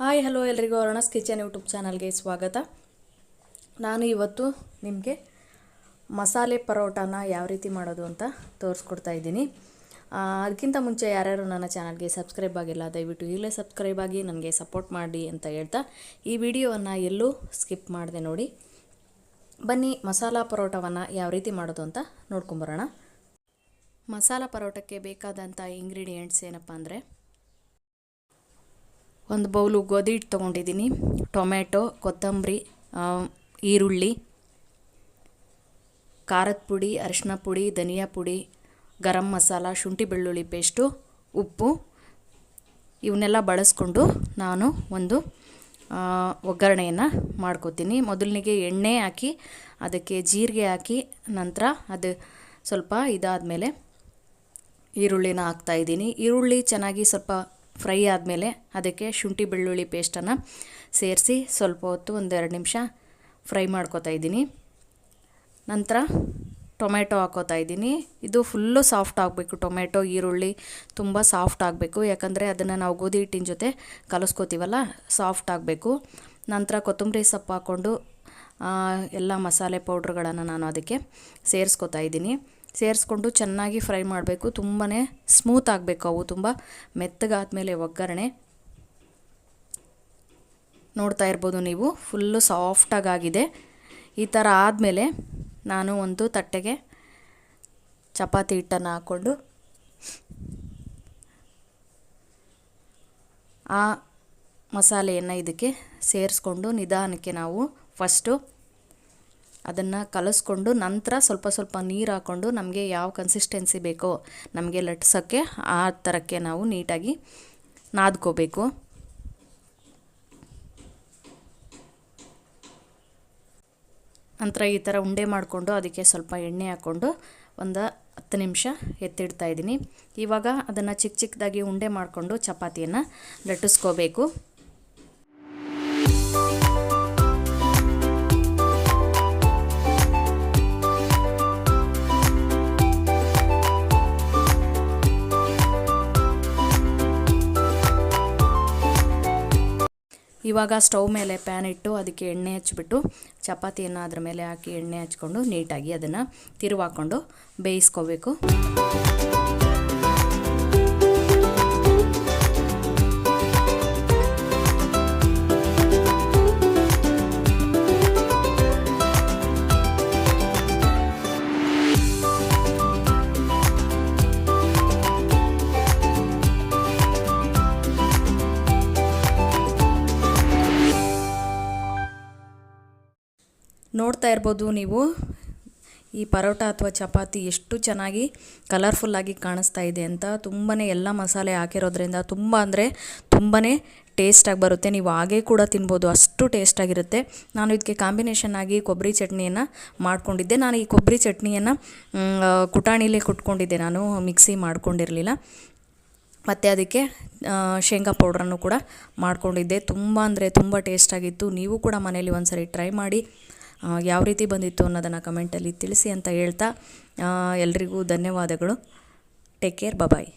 Hi, hello ಎಲ್ರಿಗೂ ಅರುಣಸ್ kitchen YouTube ಚಾನಲ್ಗೆ ಸ್ವಾಗತ. ನಾನು ಇವತ್ತು ನಿಮಗೆ ಮಸಾಲೆ ಪರೋಟಾನ ಯಾವ ರೀತಿ ಮಾಡೋದು ಅಂತ ತೋರಿಸ್ಕೊಡ್ತಾ ಇದ್ದೀನಿ. ಅದಕ್ಕಿಂತ ಮುಂಚೆ ಯಾರ್ಯಾರು ನನ್ನ ಚಾನಲ್ಗೆ ಸಬ್ಸ್ಕ್ರೈಬ್ ಆಗಿಲ್ಲ, ದಯವಿಟ್ಟು ಈಗಲೇ ಸಬ್ಸ್ಕ್ರೈಬ್ ಆಗಿ ನನಗೆ ಸಪೋರ್ಟ್ ಮಾಡಿ ಅಂತ ಹೇಳ್ತಾ ಈ ವಿಡಿಯೋವನ್ನು ಎಲ್ಲೂ ಸ್ಕಿಪ್ ಮಾಡಿದೆ ನೋಡಿ. ಬನ್ನಿ, ಮಸಾಲ ಪರೋಟವನ್ನು ಯಾವ ರೀತಿ ಮಾಡೋದು ಅಂತ ನೋಡ್ಕೊಂಬರೋಣ. ಮಸಾಲ ಪರೋಟಕ್ಕೆ ಬೇಕಾದಂಥ ಇಂಗ್ರೀಡಿಯೆಂಟ್ಸ್ ಏನಪ್ಪ ಅಂದರೆ ಒಂದು ಬೌಲು ಗೋಧಿ ಹಿಟ್ಟು ತೊಗೊಂಡಿದ್ದೀನಿ. ಟೊಮೆಟೊ ಕೊತ್ತಂಬರಿ ಈರುಳ್ಳಿ, ಖಾರದ ಪುಡಿ, ಅರಿಶಿನ ಪುಡಿ, ಧನಿಯಾ ಪುಡಿ, ಗರಂ ಮಸಾಲ, ಶುಂಠಿ ಬೆಳ್ಳುಳ್ಳಿ ಪೇಸ್ಟು, ಉಪ್ಪು ಇವನ್ನೆಲ್ಲ ಬಳಸ್ಕೊಂಡು ನಾನು ಒಂದು ಒಗ್ಗರಣೆಯನ್ನು ಮಾಡ್ಕೋತೀನಿ. ಮೊದಲನಿಗೆ ಎಣ್ಣೆ ಹಾಕಿ, ಅದಕ್ಕೆ ಜೀರಿಗೆ ಹಾಕಿ, ನಂತರ ಅದು ಸ್ವಲ್ಪ ಇದಾದಮೇಲೆ ಈರುಳ್ಳಿನ ಹಾಕ್ತಾಯಿದ್ದೀನಿ ಈರುಳ್ಳಿ ಚೆನ್ನಾಗಿ ಸ್ವಲ್ಪ ಫ್ರೈ ಆದಮೇಲೆ ಅದಕ್ಕೆ ಶುಂಠಿ ಬೆಳ್ಳುಳ್ಳಿ ಪೇಸ್ಟನ್ನು ಸೇರಿಸಿ ಸ್ವಲ್ಪ ಹೊತ್ತು ಒಂದೆರಡು ನಿಮಿಷ ಫ್ರೈ ಮಾಡ್ಕೊತಾ ಇದ್ದೀನಿ. ನಂತರ ಟೊಮೆಟೊ ಹಾಕೋತಾ ಇದ್ದೀನಿ. ಇದು ಫುಲ್ಲು ಸಾಫ್ಟ್ ಆಗಬೇಕು. ಟೊಮೆಟೊ ಈರುಳ್ಳಿ ತುಂಬ ಸಾಫ್ಟ್ ಆಗಬೇಕು. ಯಾಕಂದರೆ ಅದನ್ನು ನಾವು ಗೋಧಿ ಹಿಟ್ಟಿನ ಜೊತೆ ಕಲಿಸ್ಕೋತೀವಲ್ಲ, ಸಾಫ್ಟ್ ಆಗಬೇಕು. ನಂತರ ಕೊತ್ತಂಬರಿ ಸೊಪ್ಪು ಹಾಕ್ಕೊಂಡು ಎಲ್ಲ ಮಸಾಲೆ ಪೌಡ್ರ್ಗಳನ್ನು ನಾನು ಅದಕ್ಕೆ ಸೇರಿಸ್ಕೋತಾ ಇದ್ದೀನಿ. ಸೇರಿಸ್ಕೊಂಡು ಚೆನ್ನಾಗಿ ಫ್ರೈ ಮಾಡಬೇಕು. ತುಂಬಾ ಸ್ಮೂತ್ ಆಗಬೇಕು ಅವು ತುಂಬ. ಮೆತ್ತಗಾದ್ಮೇಲೆ ಒಗ್ಗರಣೆ. ನೋಡ್ತಾ ಇರ್ಬೋದು ನೀವು. ಫುಲ್ಲು ಸಾಫ್ಟಾಗಿ ಆಗಿದೆ ಈ ಥರ ಆದಮೇಲೆ ನಾನು ಒಂದು ತಟ್ಟೆಗೆ ಚಪಾತಿ ಹಿಟ್ಟನ್ನು ಹಾಕ್ಕೊಂಡು ಆ ಮಸಾಲೆಯನ್ನು ಇದಕ್ಕೆ ಸೇರಿಸ್ಕೊಂಡು ನಿಧಾನಕ್ಕೆ ನಾವು ಫಸ್ಟು ಅದನ್ನು ಕಲಸ್ಕೊಂಡು ನಂತರ ಸ್ವಲ್ಪ ಸ್ವಲ್ಪ ನೀರು ಹಾಕ್ಕೊಂಡು ನಮಗೆ ಯಾವ ಕನ್ಸಿಸ್ಟೆನ್ಸಿ ಬೇಕೋ ನಮಗೆ ಲಟ್ಸೋಕ್ಕೆ ಆ ಥರಕ್ಕೆ ನಾವು ನೀಟಾಗಿ ನಾದ್ಕೋಬೇಕು. ನಂತರ ಈ ಥರ ಉಂಡೆ ಮಾಡಿಕೊಂಡು ಅದಕ್ಕೆ ಸ್ವಲ್ಪ ಎಣ್ಣೆ ಹಾಕ್ಕೊಂಡು ಒಂದು ಹತ್ತು ನಿಮಿಷ ಎತ್ತಿಡ್ತಾ ಇದ್ದೀನಿ. ಇವಾಗ ಅದನ್ನು ಚಿಕ್ಕ ಚಿಕ್ಕದಾಗಿ ಉಂಡೆ ಮಾಡಿಕೊಂಡು ಚಪಾತಿಯನ್ನು ಲಟ್ಟಿಸ್ಕೋಬೇಕು. ಇವಾಗ ಸ್ಟವ್ ಮೇಲೆ ಪ್ಯಾನ್ ಇಟ್ಟು ಅದಕ್ಕೆ ಎಣ್ಣೆ ಹಚ್ಚಿಬಿಟ್ಟು ಚಪಾತಿಯನ್ನು ಅದ್ರ ಮೇಲೆ ಹಾಕಿ ಎಣ್ಣೆ ಹಚ್ಕೊಂಡು ನೀಟಾಗಿ ಅದನ್ನು ತಿರುವಾಕೊಂಡು ಬೇಯಿಸ್ಕೋಬೇಕು. ನೋಡ್ತಾ ಇರ್ಬೋದು ನೀವು. ಈ ಪರೋಟ ಅಥವಾ ಚಪಾತಿ ಎಷ್ಟು ಚೆನ್ನಾಗಿ ಕಲರ್ಫುಲ್ಲಾಗಿ ಕಾಣಿಸ್ತಾ ಇದೆ ಅಂತ. ತುಂಬಾ ಎಲ್ಲ ಮಸಾಲೆ ಹಾಕಿರೋದ್ರಿಂದ ತುಂಬ ಅಂದರೆ ತುಂಬಾ ಟೇಸ್ಟಾಗಿ ಬರುತ್ತೆ. ನೀವು ಹಾಗೆ ಕೂಡ ತಿನ್ಬೋದು. ಅಷ್ಟು ಟೇಸ್ಟಾಗಿರುತ್ತೆ ನಾನು ಇದಕ್ಕೆ ಕಾಂಬಿನೇಷನ್ ಆಗಿ ಕೊಬ್ಬರಿ ಚಟ್ನಿಯನ್ನು ಮಾಡ್ಕೊಂಡಿದ್ದೆ. ನಾನು ಈ ಕೊಬ್ಬರಿ ಚಟ್ನಿಯನ್ನು ಕುಟಾಣಿಲೇ ಕುಟ್ಕೊಂಡಿದ್ದೆ. ನಾನು ಮಿಕ್ಸಿ ಮಾಡ್ಕೊಂಡಿರಲಿಲ್ಲ. ಮತ್ತು ಅದಕ್ಕೆ ಶೇಂಗಾ ಪೌಡ್ರನ್ನು ಕೂಡ ಮಾಡ್ಕೊಂಡಿದ್ದೆ. ತುಂಬ ಅಂದರೆ ತುಂಬ ಟೇಸ್ಟಾಗಿತ್ತು ನೀವು ಕೂಡ ಮನೇಲಿ ಒಂದ್ಸರಿ ಟ್ರೈ ಮಾಡಿ ಯಾವ ರೀತಿ ಬಂದಿತ್ತು ಅನ್ನೋದನ್ನು ಕಮೆಂಟಲ್ಲಿ ತಿಳಿಸಿ ಅಂತ ಹೇಳ್ತಾ ಎಲ್ರಿಗೂ ಧನ್ಯವಾದಗಳು. Take care bye-bye